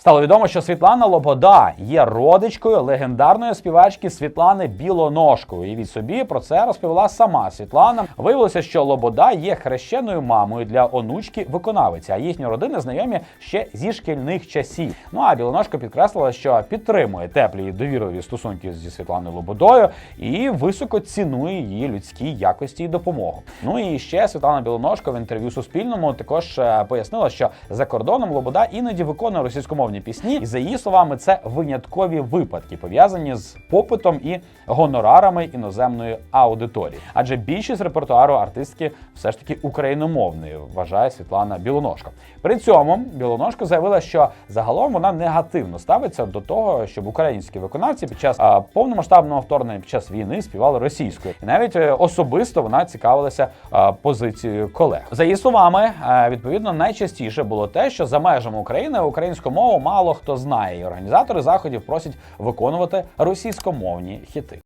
Стало відомо, що Світлана Лобода є родичкою легендарної співачки Світлани Білоножкової. І від собі про це розповіла сама Світлана. Виявилося, що Лобода є хрещеною мамою для онучки виконавиці, а їхні родини знайомі ще зі шкільних часів. Ну а Білоножко підкреслила, що підтримує теплі і довірливі стосунки зі Світланою Лободою і високо цінує її людські якості і допомогу. Ну і ще Світлана Білоножко в інтерв'ю Суспільному також е, пояснила, що за кордоном Лобода іноді виконує російськомовні пісні, і за її словами, це виняткові випадки, пов'язані з попитом і гонорарами іноземної аудиторії. Адже більшість репертуару артистки все ж таки україномовною, вважає Світлана Білоножко. При цьому Білоножко заявила, що загалом вона негативно ставиться до того, щоб українські виконавці під час а, повномасштабного вторгнення під час війни співали російською, і навіть е, особисто вона цікавилася а, позицією колег. За її словами, е, відповідно, найчастіше було те, що за межами України українську мову мало хто знає, і організатори заходів просять виконувати російськомовні хіти.